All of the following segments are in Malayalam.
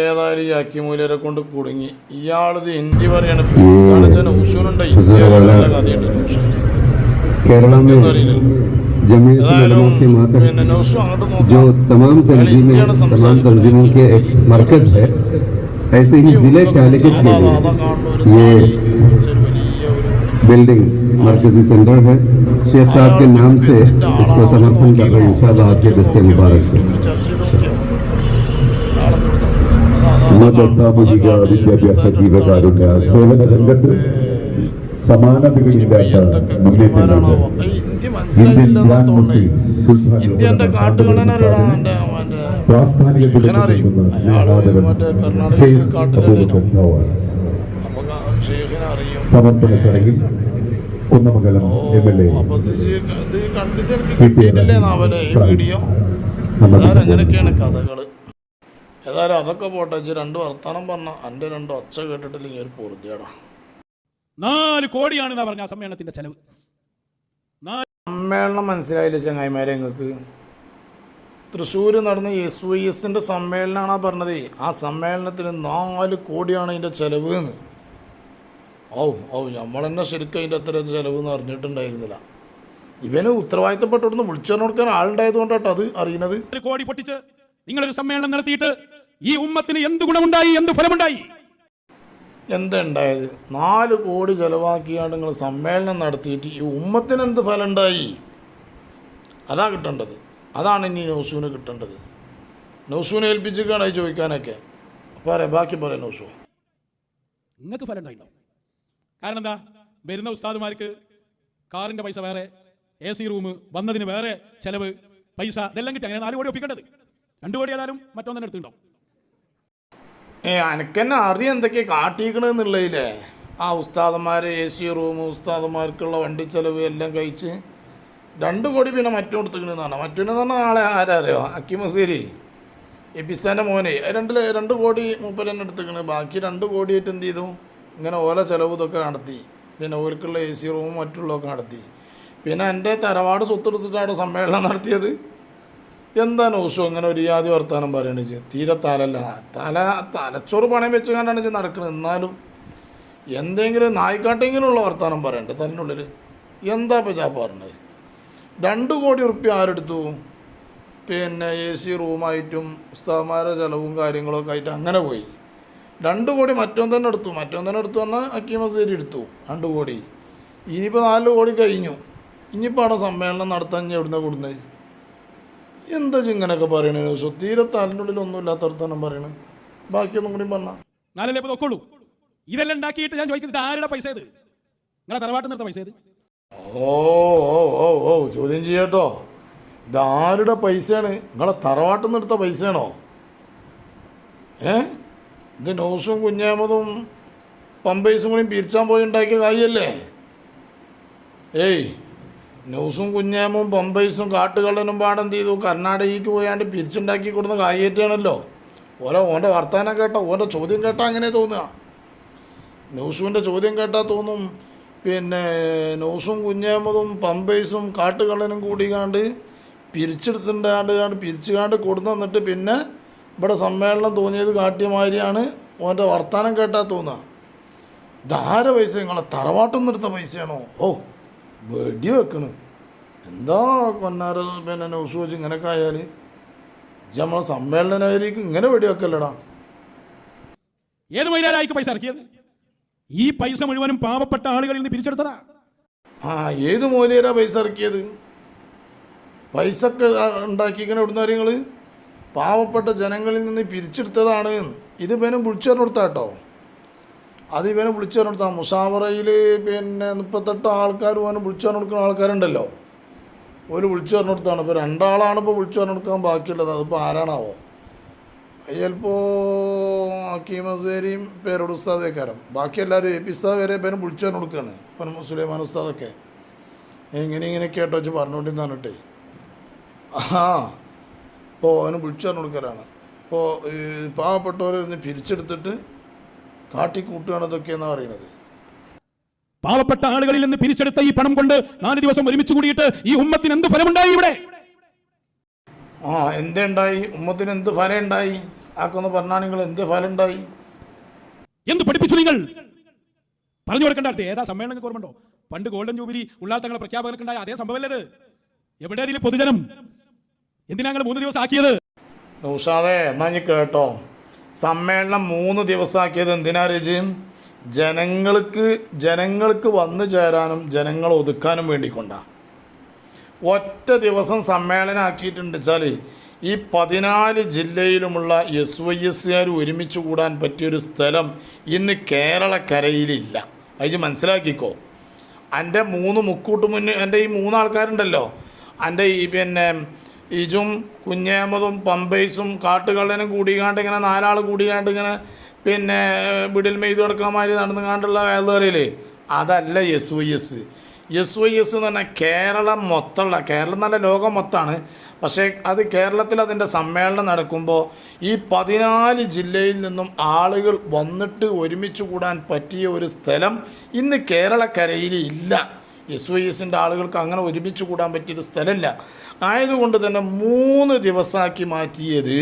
ഏതായാലും ഈ അക്കിമൂലരെ കൊണ്ട് കുടുങ്ങി ഇയാളിത് ഹിന്ദി പറയാണ് നൗസൂനുണ്ട് ഇന്ത്യ നല്ല കഥയുണ്ട് നൗസൂന് केरला में അറിയില്ലല്ലോ जमीयत ഏതായാലും उलमा के मातहत പിന്നെ നൗസു അങ്ങോട്ട് जो നോക്കാം तमाम तंजीमें इंडियन तमाम संसद तंजीमों के एक मरकज है ऐसे ही जिले कैलिकट के അതാ അതാ കാണുന്ന ഒരു लिए താടി, ये ചെറിയ വലിയ ഒരു बिल्डिंग मरकजी सेंटर है शेख साहब के नाम से इसको समर्थन कर रहे हैं इंशाल्लाह आपके दस्ते मुबारक से ഉന്നത സാമൂഹിക വിദ്യാഭ്യാസ ജീവകാരുണ്യ സേവന രംഗത്ത് സമാനതകളില്ലാത്ത കുന്നമംഗലം എം എൽ എ കഥകൾ ഏതായാലും അതൊക്കെ പോട്ടെ ഇജ്ജ് രണ്ട് വർത്തമാനം പറഞ്ഞ എന്റെ രണ്ട് ഒച്ച കേട്ടിട്ടില്ലെങ്കിൽ ഒരു പൂർത്തിയാടാ നാല് കോടിയാണെന്നാ പറഞ്ഞ ആ സമ്മേളനത്തിന്റെ ചെലവ്. സമ്മേളനം മനസ്സിലായില്ല ചങ്ങായിമാരെ നിങ്ങൾക്ക് തൃശ്ശൂർ നടന്ന എസ് വൈ എസിന്റെ സമ്മേളനമാണ് ആ പറഞ്ഞത്. ആ സമ്മേളനത്തിന് നാല് കോടിയാണ് അതിന്റെ ചെലവ് എന്ന്. ഓ ഓ നമ്മളെന്നെ ശരിക്കും അതിന്റെ അത്ര ചെലവ് എന്ന് അറിഞ്ഞിട്ടുണ്ടായിരുന്നില്ല. ഇവന് ഉത്തരവാദിത്തപ്പെട്ടോടുന്ന് വിളിച്ചു കൊടുക്കാൻ ആളുണ്ടായത് കൊണ്ടാട്ടോ അത് അറിയുന്നത് കോടി പൊട്ടിച്ച് നിങ്ങളൊരു സമ്മേളനം നടത്തിയിട്ട് ഈ ഉമ്മത്തിന് എന്ത് ഗുണമുണ്ടായി എന്ത് ഫലമുണ്ടായി? എന്താ ഉണ്ടായത് നാല് കോടി ചെലവാക്കിയാണ് നിങ്ങൾ സമ്മേളനം നടത്തിയിട്ട് ഈ ഉമ്മത്തിന് എന്ത് ഫലമുണ്ടായി? അതാ കിട്ടേണ്ടത്. അതാണ് ഇനി നൗസൂന് കിട്ടേണ്ടത്. നൗസൂനെ ഏൽപ്പിച്ചിട്ടാണ് അത് ചോദിക്കാനൊക്കെ. പറയാം ബാക്കി പറയാം നൗസു നിങ്ങൾക്ക് ഫലം കാരണം എന്താ? വരുന്ന ഉസ്താദുമാർക്ക് കാറിന്റെ പൈസ വേറെ എ സി റൂം വന്നതിന് വേറെ ചെലവ് പൈസ ഇതെല്ലാം കിട്ടി. അങ്ങനെ നാല് കോടി ഒപ്പിക്കേണ്ടത്. രണ്ടു കോടി ഏതായാലും മറ്റൊന്നെ എടുത്തുണ്ടാവും ഏ അനക്കെന്നെ അറിയാം എന്തൊക്കെ കാട്ടിക്കണെന്നുള്ളതില്ലേ ആ ഉസ്താദന്മാരെ എ സി റൂം ഉസ്താദന്മാർക്കുള്ള വണ്ടി ചെലവ് എല്ലാം കഴിച്ച് രണ്ട് കോടി പിന്നെ മറ്റോടത്തേക്കണെന്നാണ് മറ്റോന്ന് പറഞ്ഞാൽ ആളെ ആരറിയോ? അക്കിമസേരി എപ്പിസ്ഥാന്റെ മോനെ. രണ്ട് രണ്ട് കോടി മൂപ്പരെന്നെ എടുത്തിക്കണ് ബാക്കി രണ്ട് കോടിയായിട്ട് എന്ത് ചെയ്തു? ഇങ്ങനെ ഓല ചെലവ് ഇതൊക്കെ നടത്തി. പിന്നെ ഓർക്കുള്ള എ സി റൂമും മറ്റുള്ളതൊക്കെ നടത്തി. പിന്നെ എന്റെ തറവാട് സ്വത്തെടുത്തിട്ടാണ് സമ്മേളനം നടത്തിയത്. എന്താ നോസു അങ്ങനെ ഒരു യാതി വർത്താനം പറയണ തീരെ തലല്ല. തല തലച്ചോറ് പണയം വെച്ച് കണ്ടാണ് ഇത് നടക്കുന്നത് എന്നാലും എന്തെങ്കിലും നായിക്കാട്ടെങ്കിലുള്ള വർത്താനം പറയണ്ടേ തന്നുള്ളിൽ എന്താ ഇപ്പം ചാ പറഞ്ഞത്? രണ്ട് കോടി ഉറുപ്പ്യ ആരെടുത്തു? പിന്നെ എ സി റൂമായിട്ടും ഉസ്താദ്മാരുടെ ചിലവും കാര്യങ്ങളൊക്കെ ആയിട്ട് അങ്ങനെ പോയി. രണ്ട് കോടി മറ്റൊന്ന് തന്നെ എടുത്തു. മറ്റൊന്ന് തന്നെ എടുത്തു പറഞ്ഞാൽ അക്കീമസേരി എടുത്തു. രണ്ട് കോടി. ഇനിയിപ്പോൾ നാല് കോടി കഴിഞ്ഞു. ഇനിയിപ്പോൾ അവിടെ സമ്മേളനം നടത്താൻ എവിടുന്ന കൂടുന്നത്? എന്താ ചിങ്ങനൊക്കെ പറയണേ? ദിവസം തീരെ തലിനുള്ളിൽ ഒന്നും ഇല്ലാത്ത വർത്താനം പറയണേ. ബാക്കിയൊന്നും കൂടി പറഞ്ഞ. നാലല്ലേ ഇപ്പൊ നോക്കുള്ളൂ. ഇതെല്ലാം ഉണ്ടാക്കിയിട്ട് ഞാൻ ചോദിക്കുന്നത് ഇത് ആരുടെ പൈസ ഇത്? നിങ്ങളെ തറവാട്ട് നിർത്ത പൈസ ഇത്? ഓ ഓ ഓ ഓ ചോദ്യം ചെയ്യട്ടോ. ആരുടെ പൈസയാണ്? നിങ്ങളെ തറവാട്ടിൽ നിന്ന് എടുത്ത പൈസയാണോ? ഏ? ഇത് നോസും കുഞ്ഞാമതും പമ്പൈസും കൂടി പിരിച്ചാൻ പോയി ഉണ്ടാക്കിയ കാര്യല്ലേ ഏയ് ന്യൂസും കുഞ്ഞാമും ബൊമ്പൈസും കാട്ടുകള്ളനും പാടെന്ത് ചെയ്തു കർണാടകയ്ക്ക് പോയാണ്ട് പിരിച്ചുണ്ടാക്കി കൊടുത്ത കായേറ്റാണല്ലോ ഓരോ ഓന്റെ വർത്തമാനം കേട്ടോ ഓന്റെ ചോദ്യം കേട്ടാൽ അങ്ങനെ തോന്നുക. ന്യൂസുവിന്റെ ചോദ്യം കേട്ടാൽ തോന്നും. പിന്നെ ന്യൂസും കുഞ്ഞാമതും പമ്പൈസും കാട്ടുകള്ളനും കൂടി കണ്ട് പിരിച്ചെടുത്തിണ്ടാണ്ട് കണ്ട് കാണ്ട് പിരിച്ചുകാണ്ട് കൊടുന്നു തന്നിട്ട് പിന്നെ ഇവിടെ സമ്മേളനം തോന്നിയത് കാട്ടിയമാതിരിയാണ് ഓന്റെ വർത്തമാനം കേട്ടാൽ തോന്നുക. ധാര പൈസ? നിങ്ങളെ തറവാട്ടം നിർത്ത പൈസയാണോ? ഓ വെടി വെക്കണം. എന്താ കൊന്നാരോ പിന്നെ ന്യൂസ് വെച്ച് ഇങ്ങനെയൊക്കെ ആയാൽ ഇജ്ജ് നമ്മളെ സമ്മേളനമായിരിക്കും ഇങ്ങനെ വെടി വെക്കല്ലടാ. ഏത് മൈലാരായിക്ക് പൈസ ഇറക്കിയത്? ഈ പൈസ മുഴുവനും പാവപ്പെട്ട ആളുകളിൽ നിന്ന് പിരിച്ചെടുത്തതാ. ആ ഏത് മൂലയരാ പൈസ ഇറക്കിയത്? പൈസ ഒക്കെ ഉണ്ടാക്കിക്കണ ഇവിടുന്ന് കാര്യങ്ങൾ പാവപ്പെട്ട ജനങ്ങളിൽ നിന്ന് പിരിച്ചെടുത്തതാണ് ഇത് പേനും വിളിച്ചു പറഞ്ഞെടുത്ത കേട്ടോ അത് ഇവനെ വിളിച്ചു പറഞ്ഞെടുത്ത മുസാവറയിൽ പിന്നെ മുപ്പത്തെട്ട് ആൾക്കാർ ഇവനെ വിളിച്ചു പറഞ്ഞെടുക്കുന്ന ആൾക്കാരുണ്ടല്ലോ. ഒരു വിളിച്ചു പറഞ്ഞെടുത്താണ് ഇപ്പോൾ രണ്ടാളാണ് ഇപ്പോൾ വിളിച്ചു പറഞ്ഞെടുക്കാൻ ബാക്കിയുള്ളത്. അതിപ്പോൾ ആരാണാവോ? അത് ഹക്കീമസേരിയും പേരോട് ഉസ്താദേക്കാരം. ബാക്കി എല്ലാവരും എ പി ഉസ്താദ് വരെ പേരും വിളിച്ചു പറഞ്ഞു കൊടുക്കുകയാണ് ഇപ്പം സുലൈമാൻ ഉസ്താദൊക്കെ. ഇങ്ങനെ ഇങ്ങനെ കേട്ടോ വെച്ച് പറഞ്ഞുകൊണ്ടിരുന്നാണ് ആ ഇപ്പോൾ അവന് വിളിച്ചു പറഞ്ഞു കൊടുക്കലാണ്. ഇപ്പോൾ പാവപ്പെട്ടവരെ ഒന്ന് പിരിച്ചെടുത്തിട്ട് കാട്ടിക്കൂട്ടുകയാണ് ഇതൊക്കെയെന്നാണ് പറയുന്നത്. പാവപ്പെട്ട ആളുകളിൽ നിന്ന് പിരിച്ചെടുത്ത ഈ പണം കൊണ്ട് നാല് ദിവസം ഒരുമിച്ച് കൂടിയിട്ട് ഈ ഉമ്മത്തിന് എന്ത് ഫലമുണ്ടായി ഇവിടെ? ആ എന്തുണ്ടായി? ഉമ്മത്തിന് എന്ത് ഫലം ഉണ്ടായി ആക്കൊന്ന് പറഞ്ഞാൽ നിങ്ങൾ എന്ത് ഫലം ഉണ്ടായി എന്ത് പഠിപ്പിച്ചു നിങ്ങൾ? പറഞ്ഞു കൊടുക്കണ്ട ഏതാ സമ്മേളനം ഓർമ്മണ്ടോ പണ്ട് ഗോൾഡൻ ജൂബിലി ഉള്ളാത്തങ്ങളെ തങ്ങളെ ഉണ്ടായ അതേ സംഭവമല്ലത്. എവിടെ അതിൽ പൊതുജനം? എന്തിനാ മൂന്ന് ദിവസം ആക്കിയത്? നൗഷാദേ എന്നാ കേട്ടോ? സമ്മേളനം മൂന്ന് ദിവസമാക്കിയത് എന്തിനാ രജി? ജനങ്ങൾക്ക് ജനങ്ങൾക്ക് വന്നു ചേരാനും ജനങ്ങളെ ഒതുക്കാനും വേണ്ടിക്കൊണ്ടാണ് ഒറ്റ ദിവസം സമ്മേളനം ആക്കിയിട്ടുണ്ട് വെച്ചാൽ ഈ പതിനാല് ജില്ലയിലുമുള്ള എസ് വൈ എസ്സുകാർ ഒരുമിച്ച് കൂടാൻ പറ്റിയൊരു സ്ഥലം ഇന്ന് കേരളക്കരയിലില്ല. അത് മനസ്സിലാക്കിക്കോ. എന്റെ മൂന്ന് മുക്കൂട്ട് മുന്നേ എന്റെ ഈ മൂന്നാൾക്കാരുണ്ടല്ലോ. എന്റെ ഈ പിന്നെ ഇജും കുഞ്ഞേമതും പമ്പൈസും കാട്ടുകള്ളനും കൂടിക്കാണ്ട് ഇങ്ങനെ നാലാൾ കൂടിക്കാണ്ട് ഇങ്ങനെ പിന്നെ വിടിൽ മെയ്ത് കിടക്കണമാതിരി നടന്നു കാണ്ടുള്ള വേദറിയില്ലേ അതല്ല S Y S. S Y S എന്ന് പറഞ്ഞാൽ കേരളം മൊത്തമുള്ള കേരളം നല്ല ലോകം മൊത്തമാണ്. പക്ഷേ അത് കേരളത്തിൽ അതിന്റെ സമ്മേളനം നടക്കുമ്പോൾ ഈ പതിനാല് ജില്ലയിൽ നിന്നും ആളുകൾ വന്നിട്ട് ഒരുമിച്ച് കൂടാൻ പറ്റിയ ഒരു സ്ഥലം ഇന്ന് കേരളക്കരയിൽ ഇല്ല. എസ് വൈ എസിന്റെ ആളുകൾക്ക് അങ്ങനെ ഒരുമിച്ച് കൂടാൻ പറ്റിയൊരു സ്ഥലമില്ല. ആയതുകൊണ്ട് തന്നെ മൂന്ന് ദിവസമാക്കി മാറ്റിയത്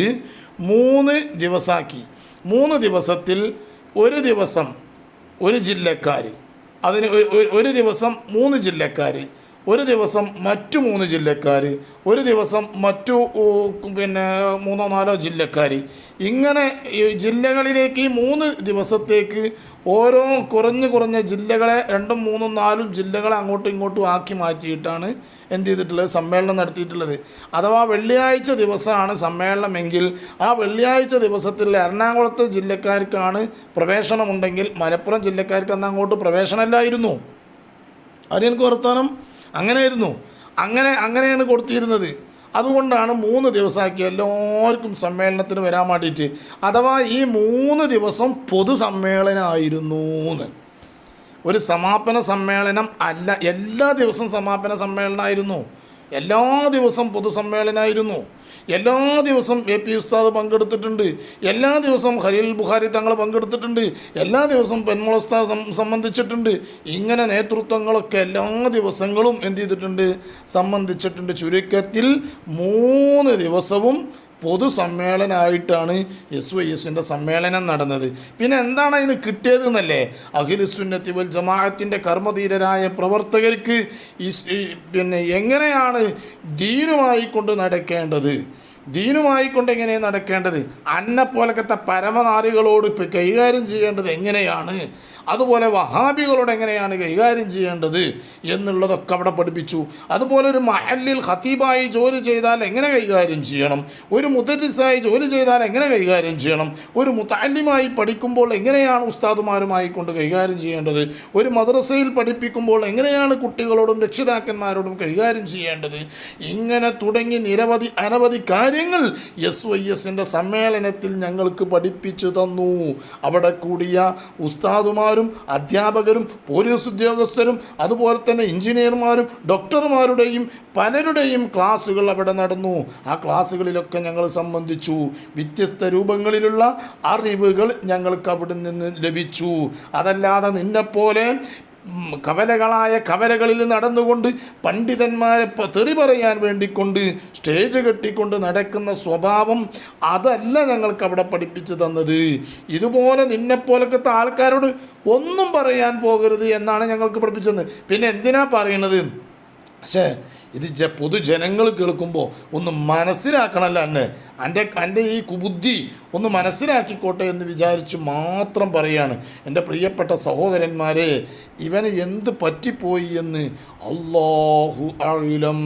മൂന്ന് ദിവസമാക്കി മൂന്ന് ദിവസത്തിൽ ഒരു ദിവസം ഒരു ജില്ലക്കാർ അതിന് ഒരു ദിവസം മൂന്ന് ജില്ലക്കാർ ഒരു ദിവസം മറ്റു മൂന്ന് ജില്ലക്കാർ ഒരു ദിവസം മറ്റു പിന്നെ മൂന്നോ നാലോ ജില്ലക്കാർ ഇങ്ങനെ ജില്ലകളിലേക്ക് ഈ മൂന്ന് ദിവസത്തേക്ക് ഓരോ കുറഞ്ഞു കുറഞ്ഞ ജില്ലകളെ രണ്ടും മൂന്നും നാലും ജില്ലകളെ അങ്ങോട്ടും ഇങ്ങോട്ടും ആക്കി മാറ്റിയിട്ടാണ് എന്ത് ചെയ്തിട്ടുള്ളത്? സമ്മേളനം നടത്തിയിട്ടുള്ളത്. അഥവാ വെള്ളിയാഴ്ച ദിവസമാണ് സമ്മേളനമെങ്കിൽ ആ വെള്ളിയാഴ്ച ദിവസത്തിൽ എറണാകുളത്തെ ജില്ലക്കാർക്കാണ് പ്രവേശനമുണ്ടെങ്കിൽ മലപ്പുറം ജില്ലക്കാർക്ക് അന്ന് അങ്ങോട്ട് പ്രവേശനമില്ലായിരുന്നു. അതിനെനിക്ക് വർത്താനം അങ്ങനെയായിരുന്നു. അങ്ങനെ അങ്ങനെയാണ് കൊടുത്തിരുന്നത്. അതുകൊണ്ടാണ് മൂന്ന് ദിവസമാക്കി എല്ലാവർക്കും സമ്മേളനത്തിന് വരാൻ വേണ്ടിയിട്ട്. അഥവാ ഈ മൂന്ന് ദിവസം പൊതുസമ്മേളനമായിരുന്നു എന്ന് ഒരു സമാപന സമ്മേളനം അല്ല എല്ലാ ദിവസവും സമാപന സമ്മേളനമായിരുന്നു എല്ലാ ദിവസവും പൊതുസമ്മേളനമായിരുന്നു എല്ലാ ദിവസം എ പി ഉസ്താദ് പങ്കെടുത്തിട്ടുണ്ട്. എല്ലാ ദിവസവും ഹരിൽ ബുഖാരി തങ്ങൾ പങ്കെടുത്തിട്ടുണ്ട്. എല്ലാ ദിവസവും പെൺമുള ഉസ്താദ് സംബന്ധിച്ചിട്ടുണ്ട്. ഇങ്ങനെ നേതൃത്വങ്ങളൊക്കെ എല്ലാ ദിവസങ്ങളും എന്ത് ചെയ്തിട്ടുണ്ട്? സംബന്ധിച്ചിട്ടുണ്ട്. ചുരുക്കത്തിൽ മൂന്ന് ദിവസവും പൊതുസമ്മേളനമായിട്ടാണ് എസ് വൈ എസിന്റെ സമ്മേളനം നടന്നത്. പിന്നെ എന്താണ് അതിന് കിട്ടിയത് എന്നല്ലേ അഖിലുസുന്നത്തി വൽ ജമാഅത്തിന്റെ കർമ്മധീരരായ പ്രവർത്തകർക്ക് പിന്നെ എങ്ങനെയാണ് ദീനുമായി കൊണ്ട് നടക്കേണ്ടത്? ദീനുമായി കൊണ്ട് എങ്ങനെ നടക്കേണ്ടത് അന്നപ്പോലക്കത്തെ പരമനാരികളോട് കൈകാര്യം ചെയ്യേണ്ടത് എങ്ങനെയാണ്? അതുപോലെ വഹാബികളോട് എങ്ങനെയാണ് കൈകാര്യം ചെയ്യേണ്ടത് എന്നുള്ളതൊക്കെ അവിടെ പഠിപ്പിച്ചു. അതുപോലെ ഒരു മഹല്ലിൽ ഖത്തീബായി ജോലി ചെയ്താൽ എങ്ങനെ കൈകാര്യം ചെയ്യണം? ഒരു മുദരിസായി ജോലി ചെയ്താൽ എങ്ങനെ കൈകാര്യം ചെയ്യണം? ഒരു മുത്താലിമായി പഠിക്കുമ്പോൾ എങ്ങനെയാണ് ഉസ്താദുമാരുമായി കൊണ്ട് കൈകാര്യം ചെയ്യേണ്ടത്? ഒരു മദ്രസയിൽ പഠിപ്പിക്കുമ്പോൾ എങ്ങനെയാണ് കുട്ടികളോടും രക്ഷിതാക്കന്മാരോടും കൈകാര്യം ചെയ്യേണ്ടത്? ഇങ്ങനെ തുടങ്ങി നിരവധി അനവധി കാര്യങ്ങൾ എസ് വൈ എസിന്റെ സമ്മേളനത്തിൽ ഞങ്ങൾക്ക് പഠിപ്പിച്ചു തന്നു. അവിടെ കൂടിയ ഉസ്താദുമാരും അധ്യാപകരും പോലീസ് ഉദ്യോഗസ്ഥരും അതുപോലെ തന്നെ എഞ്ചിനീയർമാരും ഡോക്ടർമാരുടെയും പലരുടെയും ക്ലാസ്സുകൾ അവിടെ നടന്നു. ആ ക്ലാസ്സുകളിലൊക്കെ ഞങ്ങൾ സംബന്ധിച്ചു. വ്യത്യസ്ത രൂപങ്ങളിലുള്ള അറിവുകൾ ഞങ്ങൾക്ക് അവിടെ നിന്ന് ലഭിച്ചു. അതല്ലാതെ നിന്നെപ്പോലെ കവലകളായ കവലകളിൽ നടന്നുകൊണ്ട് പണ്ഡിതന്മാരെ തെറി പറയാൻ വേണ്ടിക്കൊണ്ട് സ്റ്റേജ് കെട്ടിക്കൊണ്ട് നടക്കുന്ന സ്വഭാവം അതല്ല ഞങ്ങൾക്ക് അവിടെ പഠിപ്പിച്ചു തന്നത്. ഇതുപോലെ നിന്നെപ്പോലൊക്കത്തെ ആൾക്കാരോട് ഒന്നും പറയാൻ പോകരുത് എന്നാണ് ഞങ്ങൾക്ക് പഠിപ്പിച്ചത്. പിന്നെ എന്തിനാ പറയണത്? പക്ഷേ ഇത് ജ പൊതുജനങ്ങൾ കേൾക്കുമ്പോൾ ഒന്ന് മനസ്സിലാക്കണമല്ല എന്നെ. എന്റെ എന്റെ ഈ കുബുദ്ധി ഒന്ന് മനസ്സിലാക്കിക്കോട്ടെ എന്ന് വിചാരിച്ച് മാത്രം പറയാണ്. എന്റെ പ്രിയപ്പെട്ട സഹോദരന്മാരെ ഇവന് എന്ത് പറ്റിപ്പോയി എന്ന് അള്ളാഹു അഴിലം